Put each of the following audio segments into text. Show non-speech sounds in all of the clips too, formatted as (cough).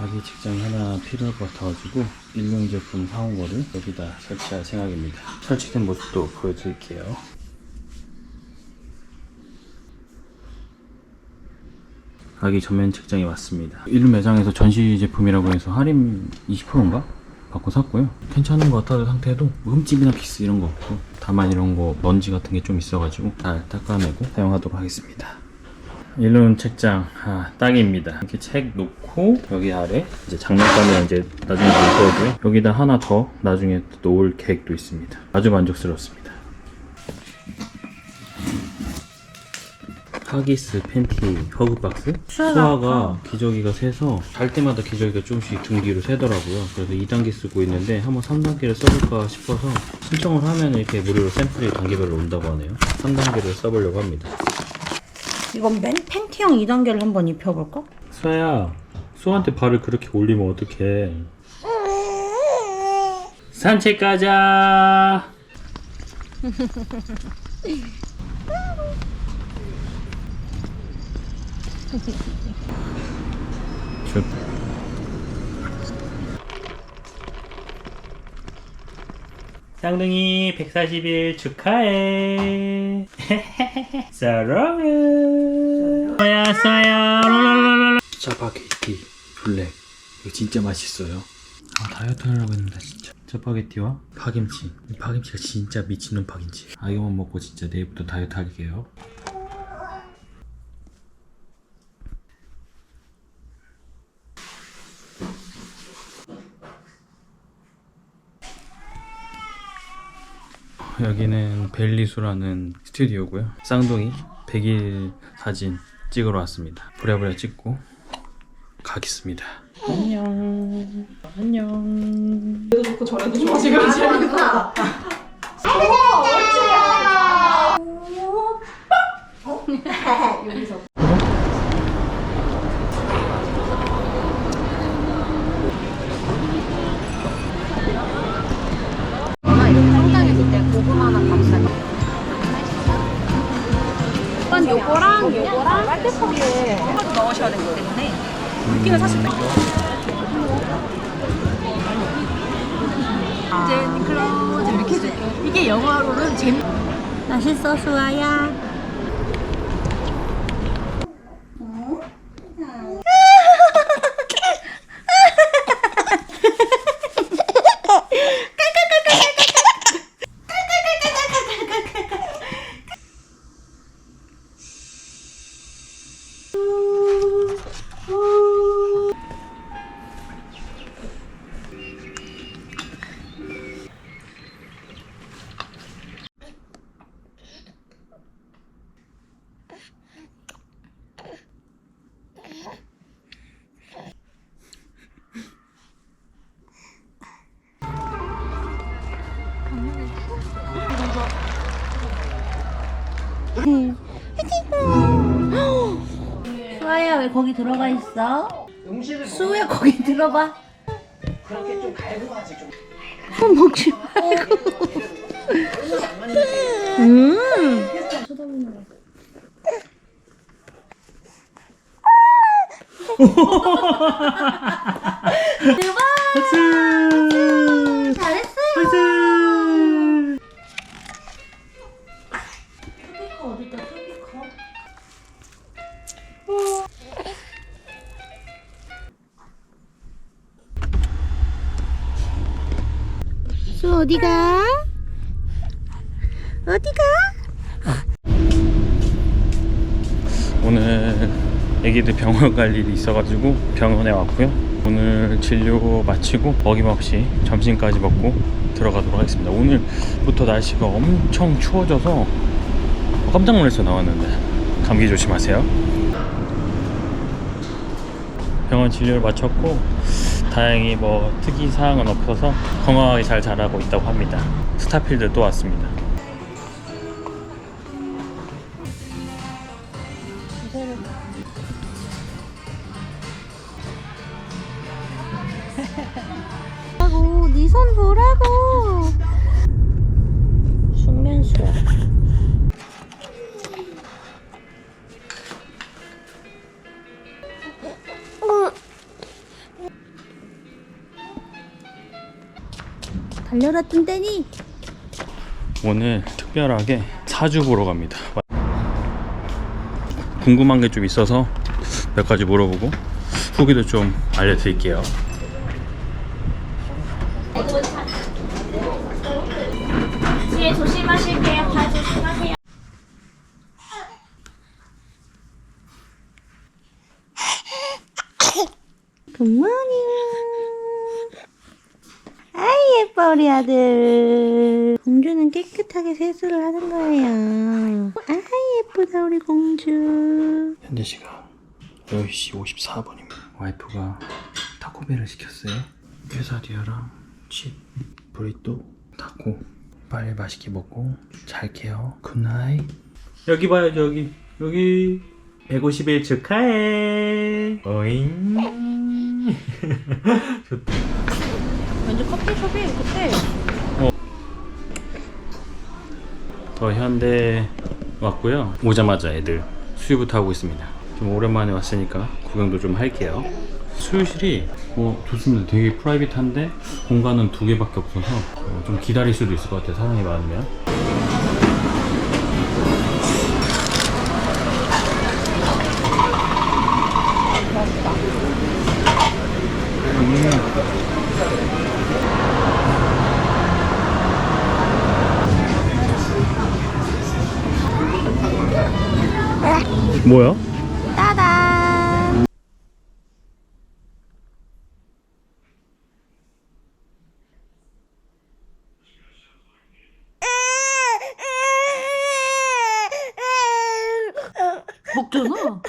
아기 책장이 하나 필요할 것 같아가지고 일용 제품 사온 거를 여기다 설치할 생각입니다. 설치된 모습도 보여드릴게요. 아기 전면 책장이 왔습니다. 일룸 매장에서 전시 제품이라고 해서 할인 20%인가? 받고 샀고요. 괜찮은 것 같아도 상태도 흠집이나 비스 이런 거 없고 다만 이런 거 먼지 같은 게 좀 있어가지고 잘 닦아내고 사용하도록 하겠습니다. 일론 책장 아, 딱입니다. 이렇게 책 놓고 여기 아래 이제 장난감을 이제 나중에 놓을 거고요. 여기다 하나 더 나중에 또 놓을 계획도 있습니다. 아주 만족스럽습니다. 하기스 팬티 허그 박스 수화가 기저귀가 새서 잘 때마다 기저귀가 조금씩 등 뒤로 새더라고요 그래서 2단계 쓰고 있는데 한번 3단계를 써볼까 싶어서 신청을 하면 이렇게 무료로 샘플이 단계별로 온다고 하네요 3단계를 써보려고 합니다 이건 맨 팬티형 2단계를 한번 입혀볼까? 수아야 수아한테 발을 그렇게 올리면 어떡해 산책 가자 좋 (laughs) 쌍둥이 140일 축하해. (laughs) 사랑해. 쏘야 쏘야. 짜파게티 블랙. 이거 진짜 맛있어요. 아 다이어트 하려고 했는데 진짜. 짜파게티와 파김치. 이 파김치가 진짜 미친놈 파김치. 아 이거만 먹고 진짜 내일부터 다이어트 할게요 여기는 벨리수라는 스튜디오고요. 쌍둥이 100일 사진 찍으러 왔습니다. 부랴부랴 찍고 가겠습니다. 안녕. 안녕. 엄마 (laughs) 넣으셔야 되기 때문에 물기는 사실 빼 이제 클로즈 이렇게 해줘요 이게 영어로는 재미 맛있어 수아야 거기 들어가 있어? 수야 거기 들어봐. 그렇게 좀 갈고 가지 좀. 손 (laughs) 먹지 말고. 수 어디가? 어디가? 오늘 애기들 병원 갈 일이 있어가지고 병원에 왔고요. 오늘 진료 마치고 어김없이 점심까지 먹고 들어가도록 하겠습니다. 오늘부터 날씨가 엄청 추워져서 깜짝 놀랐어요 나왔는데 감기 조심하세요. 병원 진료를 마쳤고 다행히 뭐 특이 사항은 없어서 건강하게 잘 자라고 있다고 합니다. 스타필드 또 왔습니다. 달려라 뚱땡이. 오늘 특별하게 사주 보러 갑니다. 궁금한 게 좀 있어서 몇 가지 물어보고 후기도 좀 알려드릴게요. 뒤에 조심하실게요. 발 조심하세요. (laughs) 굿모닝. 아이 예뻐 우리 아들. 공주는 깨끗하게 세수를 하는 거예요. 아이 예쁘다 우리 공주. 현재 시간 10시 54분입니다. 와이프가 타코벨을 시켰어요. 퀘사디아랑 칩, 브리또, 타코. 빨리 맛있게 먹고 잘게요. 굿나잇. 여기 봐요 여기 여기 150일 축하해. 어잉. (laughs) 좋다. 완전 커피숍이 그때. 더 현대 왔고요. 오자마자 애들 수유부터 하고 있습니다. 좀 오랜만에 왔으니까 구경도 좀 할게요. 수유실이 뭐 좋습니다. 되게 프라이빗한데 공간은 두 개밖에 없어서 어, 좀 기다릴 수도 있을 것 같아요. 사람이 많으면. 뭐야? 따단. 먹잖아.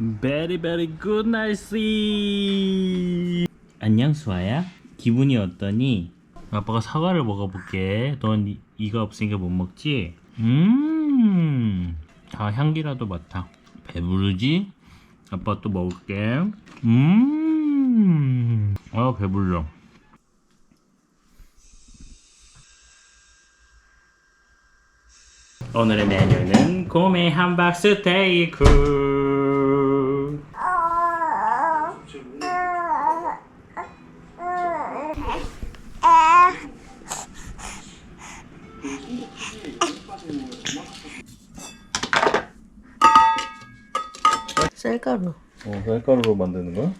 Very very good 날씨. 안녕 수아야. 기분이 어떠니? 아빠가 사과를 먹어볼게. 넌 이- 이가 없으니까 못 먹지? 음. 아 향기라도 맡아. 배부르지? 아빠 또 먹을게. 음. 아 배불러. 오늘의 메뉴는 고메 함박 스테이크. 쌀가루. 어, 쌀가루로 만드는 거야?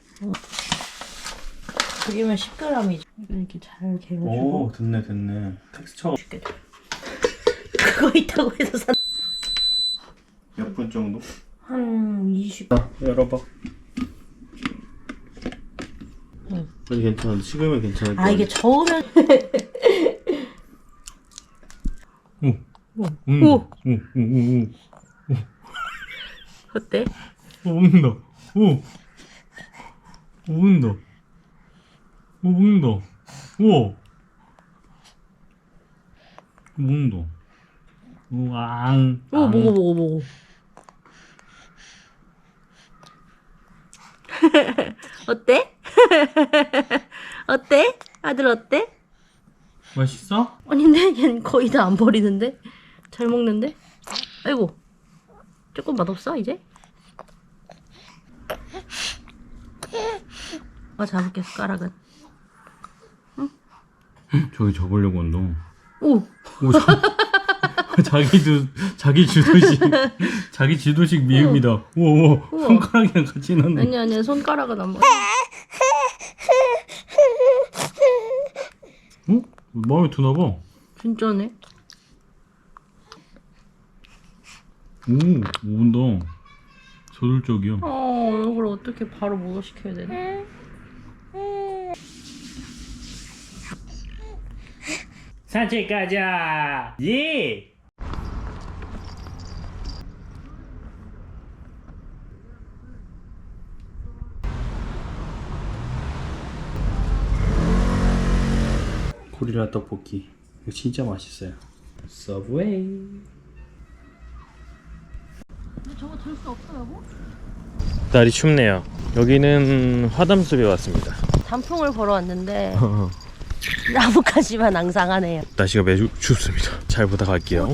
그기면 10g이죠. 이렇게 잘 개가지고. 오, 됐네, 됐네. 텍스처 (laughs) 그거 있다고 해서 산. 몇 분 정도? 한 20. 열어봐. 응. 아니 괜찮아. 식으면 괜찮을 거야. 아 이게 저으면. 오, 오. 응, 오. 응, 응, 응, 응. 어때? 오, 먹는다. 오, 오, 먹는다. 오, 먹는다. 우와. 먹는다. 우왕. 오 먹어 먹어 먹어. 어때? (laughs) 어때? 아들 어때? 맛있어? 아닌데 걘 거의 다 안 버리는데 잘 먹는데 아이고 조금 맛없어 이제 아 잡을게 숟가락은 저기 접으려고 한다. 오 오, 자, (laughs) 자기도 자기 주도식 자기 주도식 미음이다. 우와, 우와, 우와. 손가락이랑 같이 넣네. 아니 아니 손가락은 안 먹어 어? 마음에 드나 봐. 오, 진짜네 온다. 저돌적이야. 어 이걸 어떻게 바로 목욕시켜야 되나 산책 가자. 예. 고리라 떡볶이. 이거 진짜 맛있어요. 서브웨이. 근데 저거 들 수 없어 여보? 날이 춥네요. 여기는 화담숲에 왔습니다. 단풍을 보러 왔는데 (laughs) 나뭇가지만 앙상하네요. 날씨가 매주 춥습니다. 잘 부탁할게요.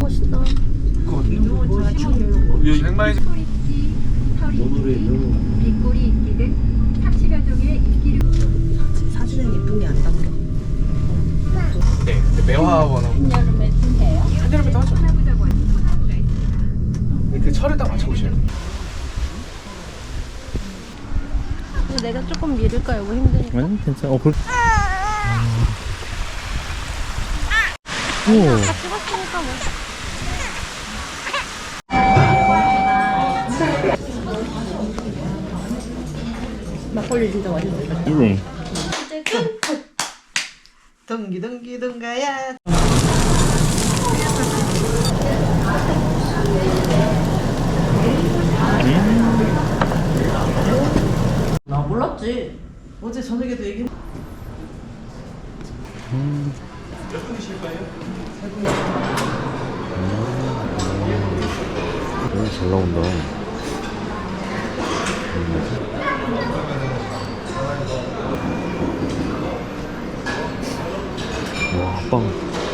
멋있다. 여기 생마이 빗골이 있기 등 30여 종의 인기류 사진은 예쁜 게안 담겨. 네, 매화원하고 한여름에도 하죠. 그 철을 딱 맞춰보셔야 돼요. 근데 내가 조금 미룰까 이거 힘드니까. 아니 괜찮아. 어 그. 오. 찍었으니까 뭐. 막걸리 진짜 맛있어. 이네. 둥기둥기둥가야 나 몰랐지. 어제 저녁에도 얘기 오, 잘 나온다. 와, 빵.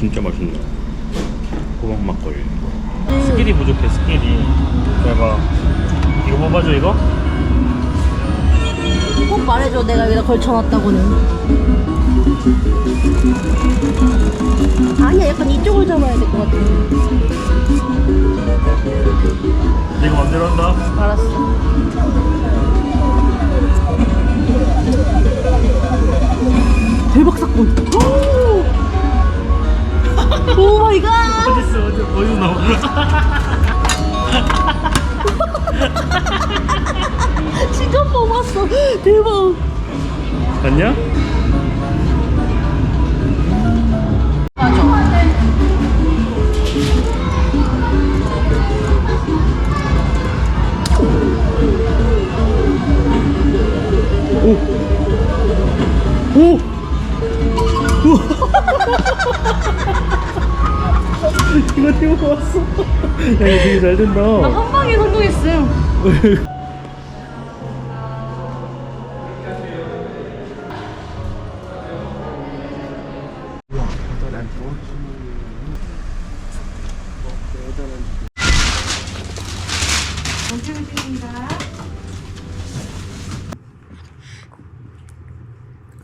진짜 맛있네. 호박 막걸리. 스킬이 부족해, 스킬이. 내가 이거 뽑아줘 이거? 꼭 말해줘 내가 여기다 걸쳐놨다고는. 아니야 약간 이쪽을 잡아야 될 것 같아. 내가 맘대로 한다. 알았어. 봤냐? 오! 오! (laughs) 이거 태우고 왔어. 야, 이거 되게 잘 된다. 한 방에 성공했음. (laughs)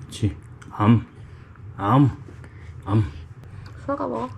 그치. 암. 암. 암. 수아가 먹어.